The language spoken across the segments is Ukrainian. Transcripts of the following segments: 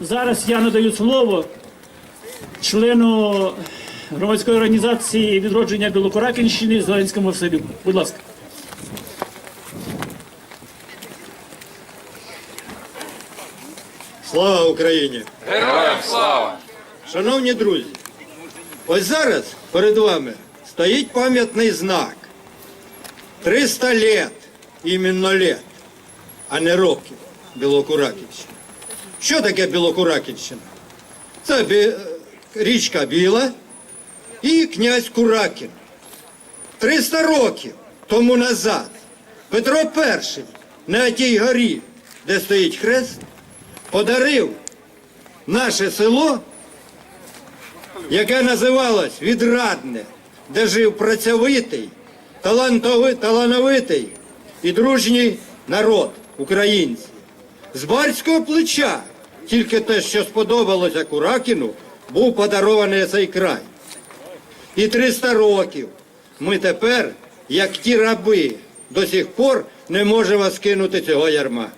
Зараз я надаю слово члену громадської організації відродження Білокоракінщини Зеленському Василю. Будь ласка. Слава Україні! Героям слава! Шановні друзі, ось зараз перед вами стоїть пам'ятний знак. 300 лет, іменно лет, а не років Білокураківщини. Що таке Білокураківщина? Це бі- річка Біла і князь Куракін. 300 років тому назад Петро І на тій горі, де стоїть хрест, подарив наше село, яке називалось Відрадне, де жив працьовитий, талановитий і дружній народ українці. З барського плеча тільки те, що сподобалося Куракіну, був подарований цей край. І 300 років ми тепер, як ті раби, до сих пор не можемо скинути цього ярма.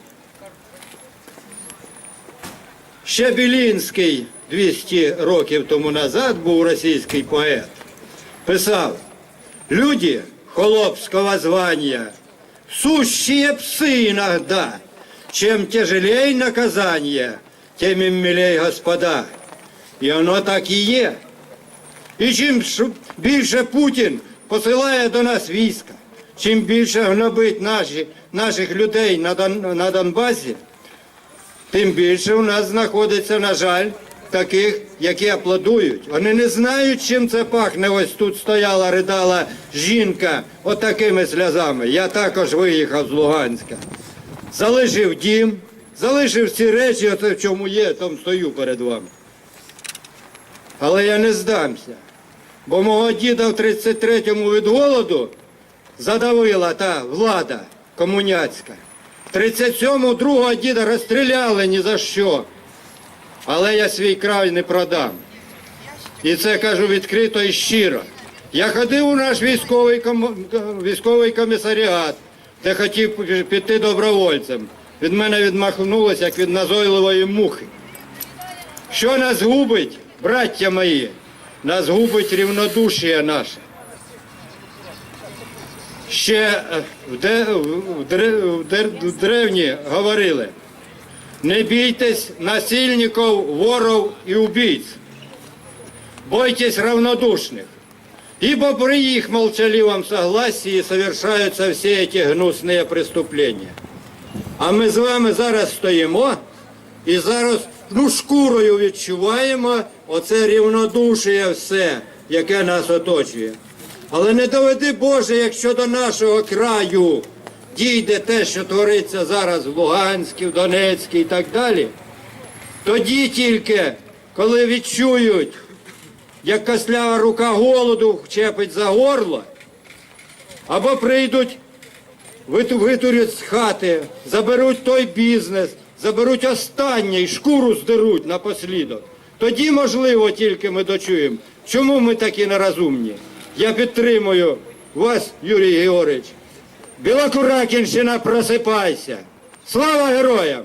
Ще Білінський 200 років тому назад був російський поет. Писав: Люди холопского звания, сущие псы иногда, чем тяжелей наказание, тем им милей господа. І воно так і є. І чим більше Путін посилає до нас війська, чим більше гнобить наші, наших людей на, Дон, на Донбасі, тим більше у нас знаходиться, на жаль, таких, які аплодують. Вони не знають, чим це пахне. Ось тут стояла, ридала жінка отакими сльозами. Я також виїхав з Луганська. Залишив дім, залишив ці речі, в чому є, там стою перед вами. Але я не здамся. Бо мого діда в 33-му від голоду задавила та влада комуняцька. В 37-му другого діда розстріляли ні за що. Але я свій край не продам. І це кажу відкрито і щиро. Я ходив у наш військовий, ком... військовий комісаріат, де хотів піти добровольцем Від мене відмахнулося, як від назойливої мухи. Що нас губить, браття мої? Нас губить рівнодушія наше. Ще е, в, де, в, дре- в, дер- в древні говорили, не бійтесь насильників, воров і убийц. Бойтесь равнодушных, ибо при их молчаливом согласии совершаются все эти гнусные преступления. А ми з вами зараз стоїмо і зараз ну, шкурою відчуваємо оце рівнодушие все, яке нас оточує. Але не доведи Боже, якщо до нашого краю дійде те, що твориться зараз в Луганській, в Донецькій і так далі, тоді тільки, коли відчують, як кослява рука голоду вчепить за горло, або прийдуть витурять з хати, заберуть той бізнес, заберуть останнє і шкуру здеруть напослідок. Тоді, можливо, тільки ми дочуємо. Чому ми такі нерозумні? Я підтримую вас, Юрій Георгійович. Білокуракінщина, просипайся. Слава героям!